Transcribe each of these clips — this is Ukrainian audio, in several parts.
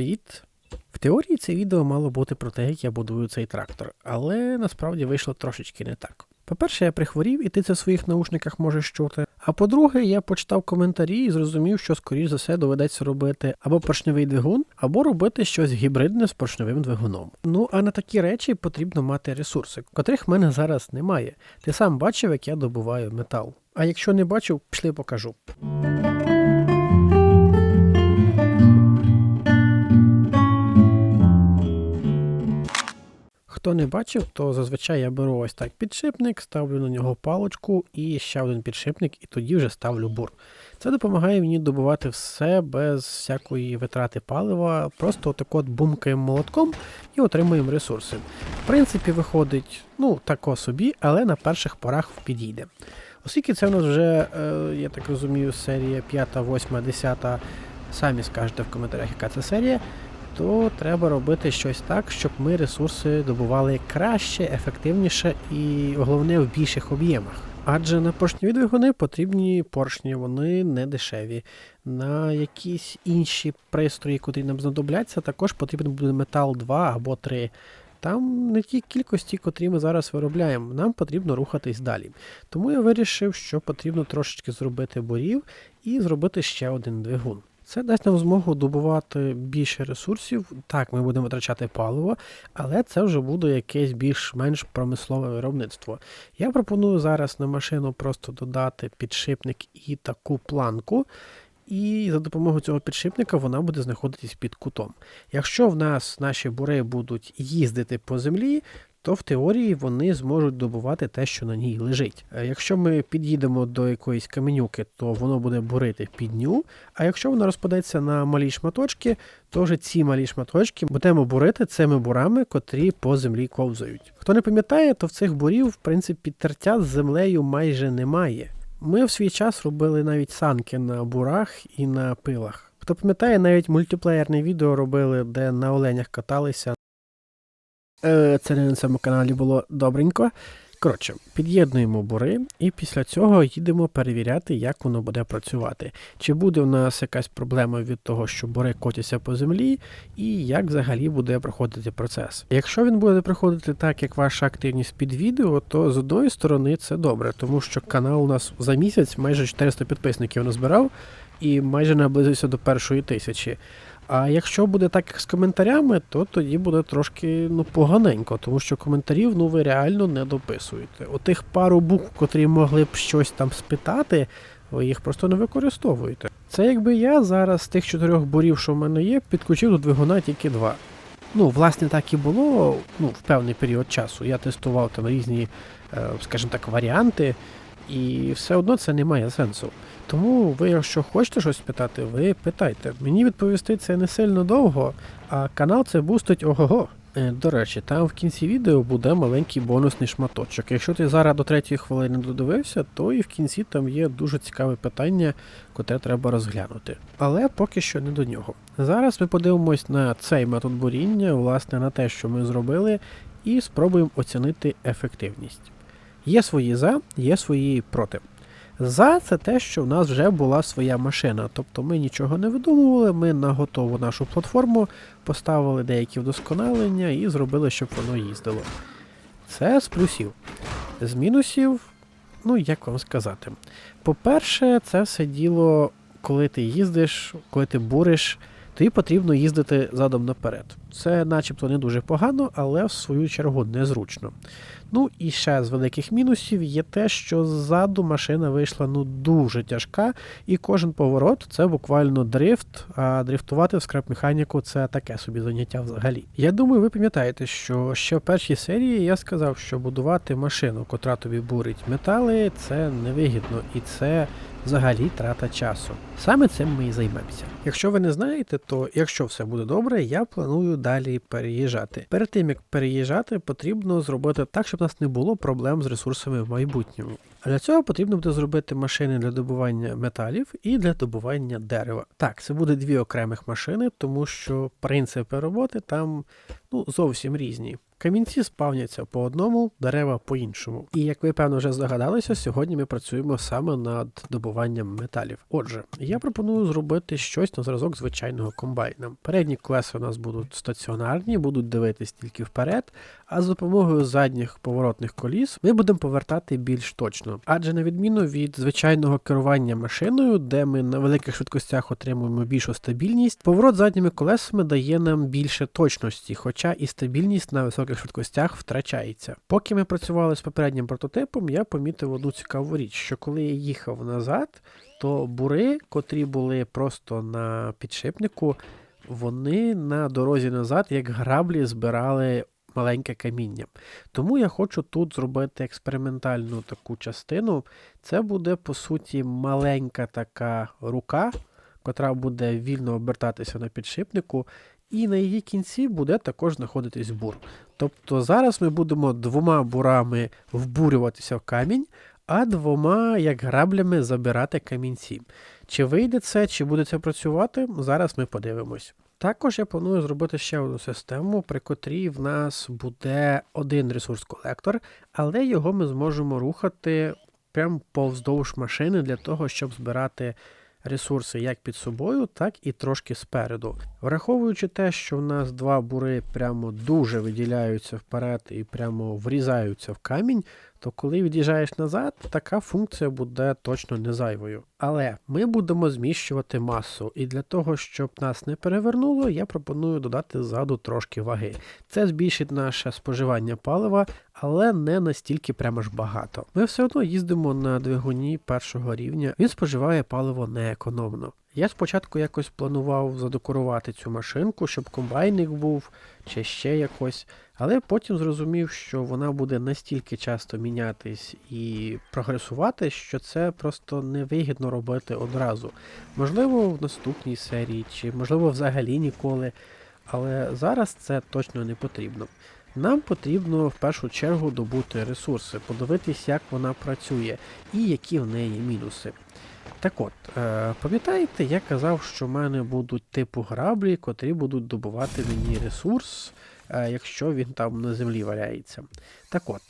Привіт! В теорії це відео мало бути про те, як я будую цей трактор, але насправді вийшло трошечки не так. По-перше, я прихворів, і ти це в своїх наушниках можеш чути. А по-друге, я почитав коментарі і зрозумів, що скоріш за все доведеться робити або поршневий двигун, або робити щось гібридне з поршневим двигуном. Ну а на такі речі потрібно мати ресурси, котрих в мене зараз немає. Ти сам бачив, як я добуваю метал. А якщо не бачив, пішли покажу. Хто не бачив, то зазвичай я беру ось так підшипник, ставлю на нього палочку і ще один підшипник, і тоді вже ставлю бур. Це допомагає мені добувати все без всякої витрати палива, просто отак от бумкаємо молотком і отримуємо ресурси. В принципі, виходить, ну, тако собі, але на перших порах підійде. Оскільки це у нас вже, е, я так розумію, серія 5, 8, 10, самі скажете в коментарях, яка це серія то треба робити щось так, щоб ми ресурси добували краще, ефективніше і головне в більших об'ємах. Адже на поршневі двигуни потрібні поршні, вони не дешеві. На якісь інші пристрої, котрі нам знадобляться, також потрібен буде метал 2 або 3. Там не ті кількості, котрі ми зараз виробляємо, нам потрібно рухатись далі. Тому я вирішив, що потрібно трошечки зробити борів і зробити ще один двигун. Це дасть нам змогу добувати більше ресурсів. Так, ми будемо витрачати паливо, але це вже буде якесь більш-менш промислове виробництво. Я пропоную зараз на машину просто додати підшипник і таку планку. І за допомогою цього підшипника вона буде знаходитись під кутом. Якщо в нас наші бури будуть їздити по землі, то в теорії вони зможуть добувати те, що на ній лежить. Е, якщо ми під'їдемо до якоїсь каменюки, то воно буде бурити підню. А якщо воно розпадеться на малі шматочки, то вже ці малі шматочки будемо бурити цими бурами, котрі по землі ковзають. Хто не пам'ятає, то в цих бурів, в принципі, тертя з землею майже немає. Ми в свій час робили навіть санки на бурах і на пилах. Хто пам'ятає, навіть мультиплеєрне відео робили, де на оленях каталися. Е, це не на цьому каналі було добренько. Коротше, під'єднуємо бури і після цього їдемо перевіряти, як воно буде працювати. Чи буде в нас якась проблема від того, що бури котяться по землі, і як взагалі буде проходити процес. Якщо він буде проходити так, як ваша активність під відео, то з одної сторони це добре, тому що канал у нас за місяць майже 400 підписників назбирав і майже наблизився до першої тисячі. А якщо буде так з коментарями, то тоді буде трошки ну, поганенько, тому що коментарів ну, ви реально не дописуєте. Отих пару букв, котрі могли б щось там спитати, ви їх просто не використовуєте. Це якби я зараз з тих чотирьох бурів, що в мене є, підключив до двигуна тільки два. Ну, власне, так і було ну, в певний період часу. Я тестував там різні, е, скажімо так, варіанти, і все одно це не має сенсу. Тому ви, якщо хочете щось питати, ви питайте. Мені відповісти це не сильно довго, а канал це бустить ого-го. Е, До речі, там в кінці відео буде маленький бонусний шматочок. Якщо ти зараз до третьої хвилини додивився, то і в кінці там є дуже цікаве питання, котре треба розглянути. Але поки що не до нього. Зараз ми подивимось на цей метод буріння, власне, на те, що ми зробили, і спробуємо оцінити ефективність. Є свої за, є свої проти. За це те, що в нас вже була своя машина. Тобто ми нічого не видумували, ми на готову нашу платформу поставили деякі вдосконалення і зробили, щоб воно їздило. Це з плюсів. З мінусів, ну як вам сказати. По-перше, це все діло, коли ти їздиш, коли ти буриш, тобі потрібно їздити задом наперед. Це начебто не дуже погано, але в свою чергу незручно. Ну і ще з великих мінусів є те, що ззаду машина вийшла ну дуже тяжка, і кожен поворот це буквально дрифт, а дрифтувати в скрап-механіку це таке собі заняття взагалі. Я думаю, ви пам'ятаєте, що ще в першій серії я сказав, що будувати машину, котра тобі бурить метали, це невигідно і це взагалі трата часу. Саме цим ми і займемося. Якщо ви не знаєте, то якщо все буде добре, я планую далі переїжджати. Перед тим як переїжджати, потрібно зробити так, щоб у нас не було проблем з ресурсами в майбутньому. А для цього потрібно буде зробити машини для добування металів і для добування дерева. Так, це буде дві окремих машини, тому що принципи роботи там ну, зовсім різні. Камінці спавняться по одному, дерева по іншому. І як ви певно вже здогадалися, сьогодні ми працюємо саме над добуванням металів. Отже, я пропоную зробити щось на зразок звичайного комбайна. Передні колеса у нас будуть стаціонарні, будуть дивитись тільки вперед, а з допомогою задніх поворотних коліс ми будемо повертати більш точно. Адже на відміну від звичайного керування машиною, де ми на великих швидкостях отримуємо більшу стабільність, поворот задніми колесами дає нам більше точності, хоча і стабільність на високих швидкостях втрачається. Поки ми працювали з попереднім прототипом, я помітив одну цікаву річ, що коли я їхав назад, то бури, котрі були просто на підшипнику, вони на дорозі назад, як граблі, збирали маленьке каміння. Тому я хочу тут зробити експериментальну таку частину. Це буде, по суті, маленька така рука, котра буде вільно обертатися на підшипнику, і на її кінці буде також знаходитись бур. Тобто зараз ми будемо двома бурами вбурюватися в камінь, а двома, як граблями, забирати камінці. Чи вийде це, чи буде це працювати, зараз ми подивимось. Також я планую зробити ще одну систему, при котрій в нас буде один ресурс-колектор, але його ми зможемо рухати прямо повздовж машини для того, щоб збирати ресурси як під собою, так і трошки спереду. Враховуючи те, що в нас два бури прямо дуже виділяються вперед і прямо врізаються в камінь, то коли від'їжджаєш назад, така функція буде точно не зайвою. Але ми будемо зміщувати масу, і для того, щоб нас не перевернуло, я пропоную додати ззаду трошки ваги. Це збільшить наше споживання палива, але не настільки прямо ж багато. Ми все одно їздимо на двигуні першого рівня, він споживає паливо неекономно. Я спочатку якось планував задекорувати цю машинку, щоб комбайник був чи ще якось, але потім зрозумів, що вона буде настільки часто мінятись і прогресувати, що це просто невигідно робити одразу. Можливо, в наступній серії, чи можливо взагалі ніколи. Але зараз це точно не потрібно. Нам потрібно в першу чергу добути ресурси, подивитись, як вона працює і які в неї мінуси. Так от, е, пам'ятаєте, я казав, що в мене будуть типу граблі, котрі будуть добувати мені ресурс, е, якщо він там на землі валяється. Так от,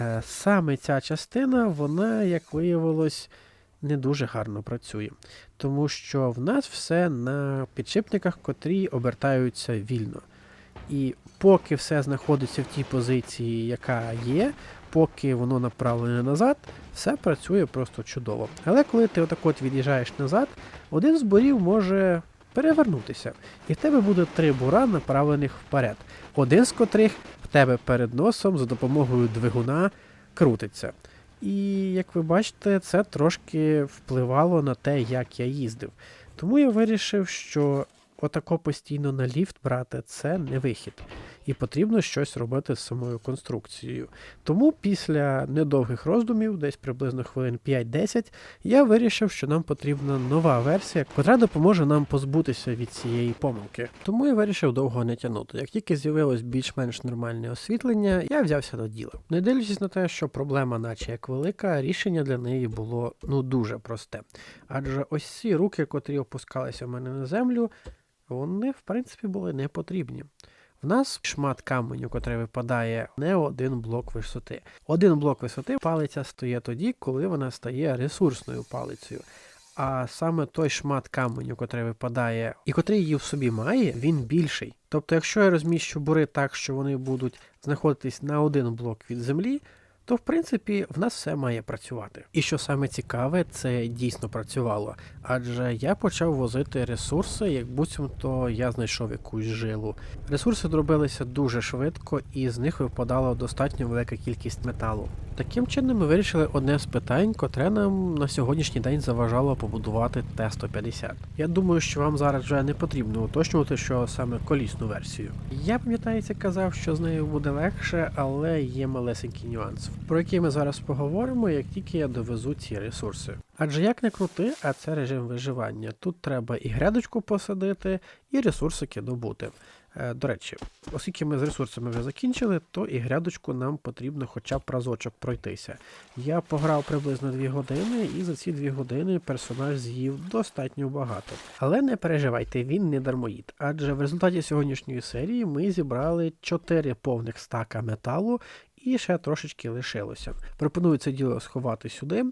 е, саме ця частина, вона, як виявилось, не дуже гарно працює. Тому що в нас все на підшипниках, котрі обертаються вільно. І поки все знаходиться в тій позиції, яка є, поки воно направлене назад, все працює просто чудово. Але коли ти отак от від'їжджаєш назад, один з бурів може перевернутися, і в тебе буде три бура направлених вперед, один з котрих в тебе перед носом за допомогою двигуна крутиться. І як ви бачите, це трошки впливало на те, як я їздив. Тому я вирішив, що отако постійно на ліфт брати це не вихід. І потрібно щось робити з самою конструкцією. Тому після недовгих роздумів, десь приблизно хвилин 5-10, я вирішив, що нам потрібна нова версія, котра допоможе нам позбутися від цієї помилки. Тому я вирішив довго не тягнути. Як тільки з'явилось більш-менш нормальне освітлення, я взявся до діла. Не дивлячись на те, що проблема, наче як велика, рішення для неї було ну дуже просте. Адже ось ці руки, котрі опускалися в мене на землю, вони, в принципі, були не потрібні. В нас шмат каменю, котрий випадає, не один блок висоти. Один блок висоти палиця стає тоді, коли вона стає ресурсною палицею. А саме той шмат каменю, котрий випадає, і котрий її в собі має, він більший. Тобто, якщо я розміщу бури так, що вони будуть знаходитись на один блок від землі, то в принципі в нас все має працювати. І що саме цікаве, це дійсно працювало. Адже я почав возити ресурси, як буцімто я знайшов якусь жилу. Ресурси дробилися дуже швидко, і з них випадала достатньо велика кількість металу. Таким чином ми вирішили одне з питань, котре нам на сьогоднішній день заважало побудувати Т-150. Я думаю, що вам зараз вже не потрібно уточнювати, що саме колісну версію. Я пам'ятається казав, що з нею буде легше, але є малесенький нюанс, про який ми зараз поговоримо, як тільки я довезу ці ресурси. Адже як не крути, а це режим виживання. Тут треба і грядочку посадити, і ресурсики добути. Е, До речі, оскільки ми з ресурсами вже закінчили, то і грядочку нам потрібно хоча б разочок пройтися. Я пограв приблизно 2 години, і за ці 2 години персонаж з'їв достатньо багато. Але не переживайте, він не дармоїд. Адже в результаті сьогоднішньої серії ми зібрали 4 повних стака металу. І ще трошечки лишилося. Пропоную це діло сховати сюди,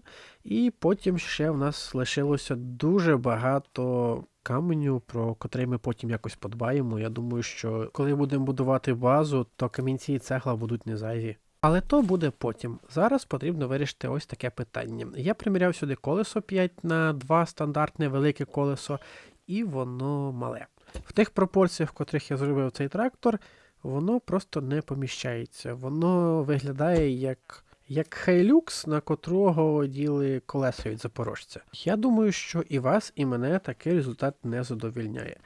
і потім ще в нас лишилося дуже багато каменю, про котрий ми потім якось подбаємо. Я думаю, що коли будемо будувати базу, то камінці і цегла будуть не зайві. Але то буде потім. Зараз потрібно вирішити ось таке питання. Я приміряв сюди колесо 5 на 2 стандартне велике колесо, і воно мале. В тих пропорціях, в котрих я зробив цей трактор, воно просто не поміщається. Воно виглядає як. Як хейлюкс, на котрого діли колеса від запорожця. Я думаю, що і вас, і мене такий результат не задовільняє.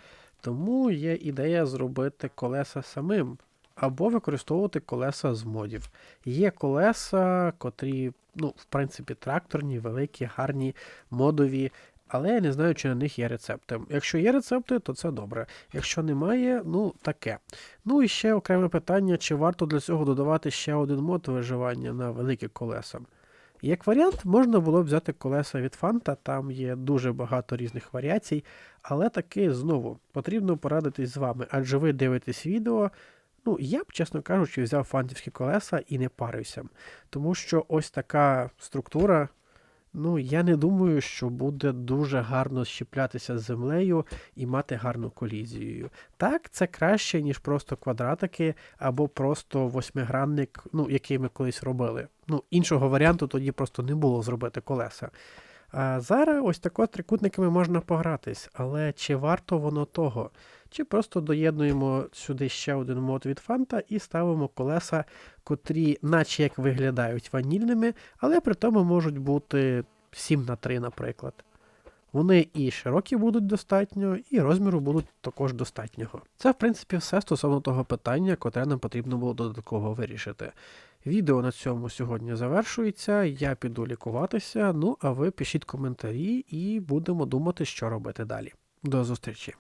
Тому є ідея зробити колеса самим, або використовувати колеса з модів. Є колеса, котрі, ну, в принципі, тракторні, великі, гарні, модові. Але я не знаю, чи на них є рецепти. Якщо є рецепти, то це добре. Якщо немає, ну таке. Ну і ще окреме питання, чи варто для цього додавати ще один мод виживання на великі колеса. Як варіант, можна було б взяти колеса від Фанта, там є дуже багато різних варіацій, але таки знову потрібно порадитись з вами, адже ви дивитесь відео. Ну, я б, чесно кажучи, взяв фантівські колеса і не парився. Тому що ось така структура. Ну, я не думаю, що буде дуже гарно щеплятися з землею і мати гарну колізію. Так, це краще, ніж просто квадратики або просто восьмигранник, ну, який ми колись робили. Ну, іншого варіанту тоді просто не було зробити колеса. А зараз ось тако трикутниками можна погратись, але чи варто воно того? Чи просто доєднуємо сюди ще один мод від фанта і ставимо колеса, котрі, наче як виглядають ванільними, але при тому можуть бути 7 на 3, наприклад. Вони і широкі будуть достатньо, і розміру будуть також достатнього. Це, в принципі, все стосовно того питання, котре нам потрібно було додатково вирішити. Відео на цьому сьогодні завершується. Я піду лікуватися. Ну а ви пишіть коментарі і будемо думати, що робити далі. До зустрічі!